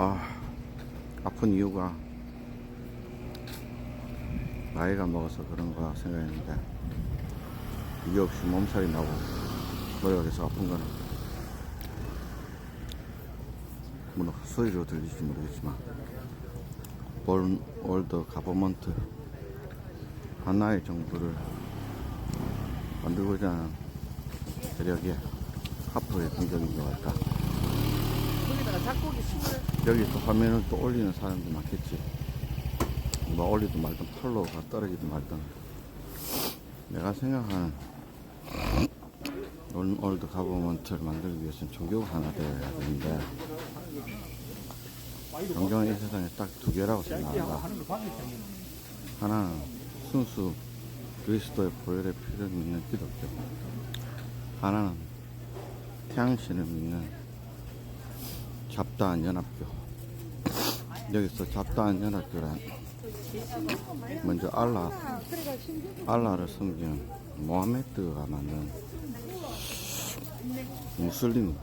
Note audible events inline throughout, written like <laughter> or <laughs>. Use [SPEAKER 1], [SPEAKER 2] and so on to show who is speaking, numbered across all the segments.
[SPEAKER 1] 아, 아픈 이유가 나이가 먹어서 그런가 생각했는데 이유 없이 몸살이 나고 머리가 계속 아픈 거는 물론 소리로 들릴지 모르겠지만 볼 올드 가버먼트 하나의 정부를 만들고자 하는 세력의 하프의 공격인 것 같다.
[SPEAKER 2] 거기다가 작곡이 숨을
[SPEAKER 1] 여기 또 화면을 또 올리는 사람도 많겠지. 뭐 올리든 말든 팔로우가 떨어지든 말든. 내가 생각하는 올- 올드 가버먼트를 만들기 위해서는 종교가 하나 되어야 되는데 종교는 이 세상에 딱 두 개라고 생각한다. 하나는 순수 그리스도의 보혈의 피를 믿는 기독교. 하나는 태양신을 믿는 잡다한 연합교. 여기서 잡다한 연합교란 먼저 알라, 알라를 섬기는 모하메드가 만든 무슬림,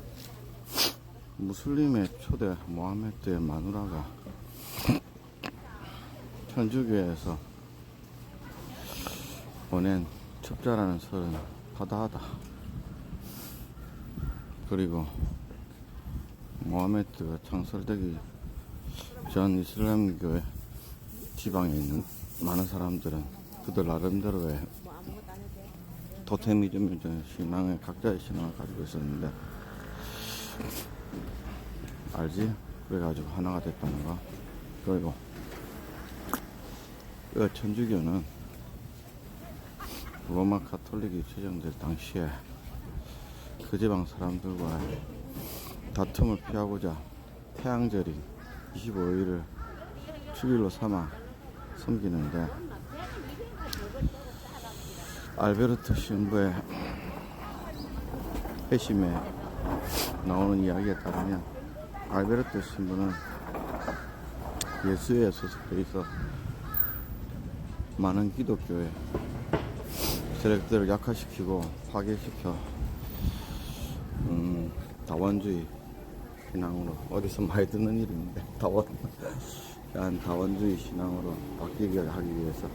[SPEAKER 1] 무슬림의 초대 모하메드의 마누라가 천주교에서 보낸 첩자라는 설은 하다하다. 그리고 모하메드가 창설되기 전 이슬람교의 지방에 있는 많은 사람들은 그들 나름대로의 토테미즘의 신앙에 각자의 신앙을 가지고 있었는데 알지? 그래가지고 하나가 됐다는 거 그리고 그 천주교는 로마 카톨릭이 제정될 당시에 그 지방 사람들과 다툼을 피하고자 태양절인 25일을 축일로 삼아 섬기는데 알베르트 신부의 회심에 나오는 이야기에 따르면 알베르트 신부는 예수에 소속돼 있어 많은 기독교의 세력들을 약화시키고 파괴시켜 음, 다원주의 신앙으로. 어디서 많이 듣는 일인데 다원 한 다원주의 신앙으로 바뀌게 하기 위해서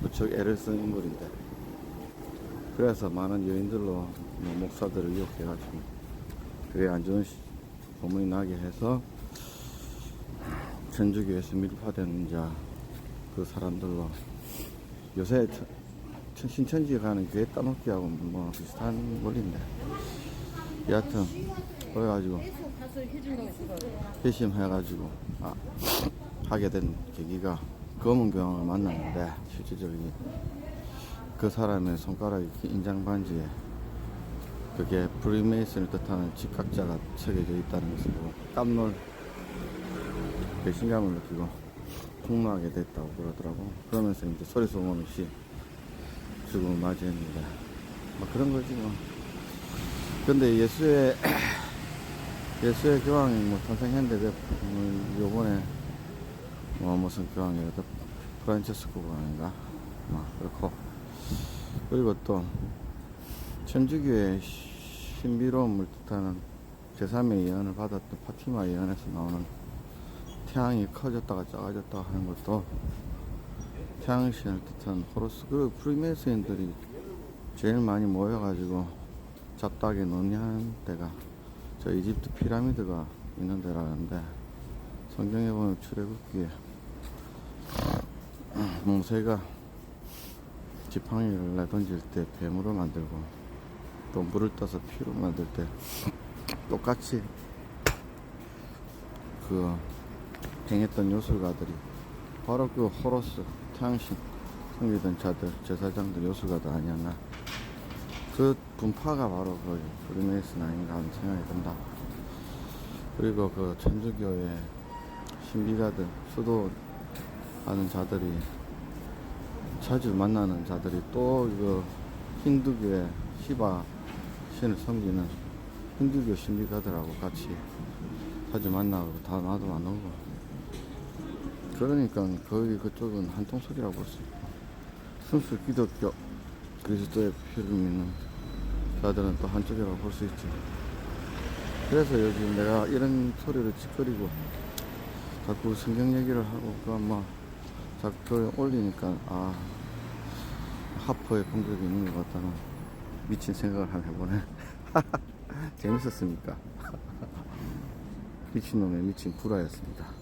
[SPEAKER 1] 무척 애를 쓴 인물인데 그래서 많은 여인들로 뭐 목사들을 이용해가지고 그게 안 좋은 시- 소문이 나게 해서 천주교에서 밀파된 자그 사람들로 요새 천- 천- 신천지 가는 교회 따먹기하고 뭐 비슷한 원리인데 여하튼 그래가지고 회심해가지고 아, 하게 된 계기가 검은 교황을 만났는데 실질적인 그 사람의 손가락이 인장 반지에 그게 프리메이슨을 뜻하는 직각자가 새겨져 있다는 것을 보고 깜놀 배신감을 느끼고 폭로하게 됐다고 그러더라고. 그러면서 이제 소리 소문 없이 죽음을 맞이했는데 뭐 그런 거지 뭐. 근데 예수의 예수의 교황이 뭐 탄생했는데 왜, 뭐 요번에 뭐 무슨 교황이라도 프란체스코 교황인가? 뭐 그렇고. 그리고 또 천주교의 신비로움을 뜻하는 제3의 예언을 받았던 파티마 예언에서 나오는 태양이 커졌다가 작아졌다가 하는 것도 태양신을 뜻하는 호로스 그리고 프리메이슨들이 제일 많이 모여가지고 잡다하게 논의하는 데가 저 이집트 피라미드가 있는 데라는데 성경에 보면 출애굽기에 <clears throat> 모세가 지팡이를 내던질 때 뱀으로 만들고 또 물을 떠서 피로 만들 때 <clears throat> 똑같이 그 행했던 요술가들이 바로 그 호로스 태양신 섬기던 자들 제사장들 요술가들 아니었나 그 분파가 바로 그 프리메이슨 아닌가 하는 생각이 든다. 그리고 그 천주교의 신비가들, 수도 하는 자들이 자주 만나는 자들이 또 이거 힌두교의 시바 신을 섬기는 힌두교 신비가들하고 같이 자주 만나고 다 나도 안 오고. 그러니까 거기 그쪽은 한통속이라고 볼 수 있고. 순수 기독교 그리스도의 피를 믿는 자들은 또 한쪽이라고 볼 수 있지. 그래서 요즘 내가 이런 소리를 짓거리고 자꾸 성경 얘기를 하고 그뭐 자꾸 올리니까 아 하퍼에 본 적이 있는 것 같다는 미친 생각을 한번 해보네 <laughs> 재밌었습니까? <laughs> 미친놈의 미친 구라였습니다